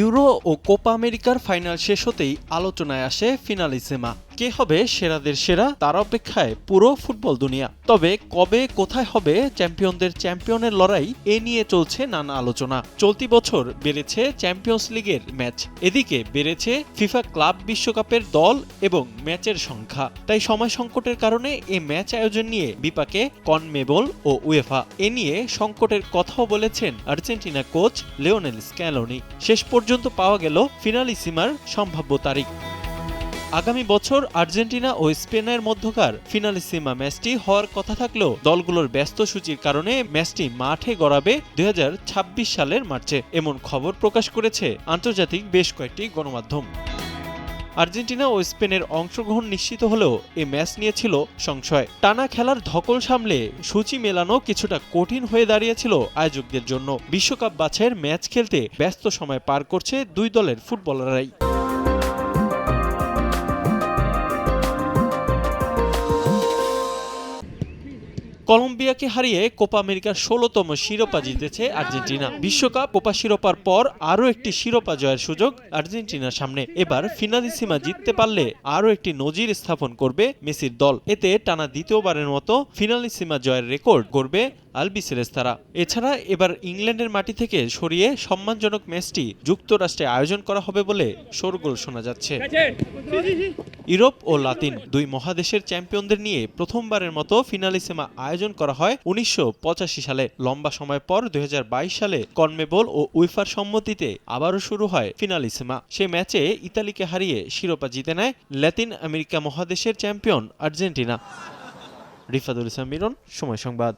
Euro ও Copa আমেরিকার final শেষ হতেই আলোচনায় আসে ফিনালিসেমা। কে হবে সেরাদের সেরা? তার অপেক্ষায় পুরো ফুটবল দুনিয়া। তবে কবে কোথায় হবে চ্যাম্পিয়নদের চ্যাম্পিয়নের লড়াই, এ নিয়ে চলছে নানা আলোচনা। চলতি বছর বেড়েছে চ্যাম্পিয়ন্স লিগের ম্যাচ। এদিকে বেড়েছে ফিফা ক্লাব বিশ্বকাপের দল এবং ম্যাচের সংখ্যা। তাই সময় সংকটের কারণে এ ম্যাচ আয়োজন নিয়ে বিপাকে কনমেবল ও উয়েফা। এ নিয়ে সংকটের কথাও বলেছেন আর্জেন্টিনা কোচ লিওনেল স্ক্যালোনি। শেষ পর্যন্ত পাওয়া গেল ফিনালিসিমার সম্ভাব্য তারিখ। আগামী বছর আর্জেন্টিনা ও স্পেনের মধ্যকার ফিনালিসিমা ম্যাচটি হওয়ার কথা থাকলেও দলগুলোর ব্যস্ত সূচির কারণে ম্যাচটি মাঠে গড়াবে দু হাজার ছাব্বিশ সালের মার্চে। এমন খবর প্রকাশ করেছে আন্তর্জাতিক বেশ কয়েকটি গণমাধ্যম। আর্জেন্টিনা ও স্পেনের অংশগ্রহণ নিশ্চিত হলেও এ ম্যাচ নিয়েছিল সংশয়। টানা খেলার ধকল সামলে সূচি মেলানো কিছুটা কঠিন হয়ে দাঁড়িয়েছিল আয়োজকদের জন্য। বিশ্বকাপ বাছাইয়ের ম্যাচ খেলতে ব্যস্ত সময় পার করছে দুই দলের ফুটবলাররাই। কলম্বিয়াকে হারিয়ে কোপা আমেরিকার ষোলোতম শিরোপা জিতেছে আর্জেন্টিনা। বিশ্বকাপ কোপা শিরোপার পর আরও একটি শিরোপা জয়ের সুযোগ আর্জেন্টিনার সামনে। এবার ফিনালিসিমা জিততে পারলে আরও একটি নজির স্থাপন করবে মেসির দল। এতে টানা দ্বিতীয়বারের মতো ফিনালিসিমা জয়ের রেকর্ড করবে আলবিসেরেস্তারা এছাড়া এবার ইংল্যান্ডের মাটি থেকে সরিয়ে সম্মানজনক ম্যাচটি যুক্তরাষ্ট্রে আয়োজন করা হবে বলে শোরগোল শোনা যাচ্ছে। ইউরোপ ও লাতিন দুই মহাদেশের চ্যাম্পিয়নদের নিয়ে প্রথমবারের মতো ফিনালিসেমা আয়োজন করা হয় উনিশশো পঁচাশি সালে। লম্বা সময় পর দুই হাজার বাইশ সালে কনমেবল ও উইফার সম্মতিতে আবারও শুরু হয় ফিনালিসেমা। সে ম্যাচে ইতালিকে হারিয়ে শিরোপা জিতে নেয় ল্যাতিন আমেরিকা মহাদেশের চ্যাম্পিয়ন আর্জেন্টিনা। রিফাদুল ইসলাম মিরন, সময় সংবাদ।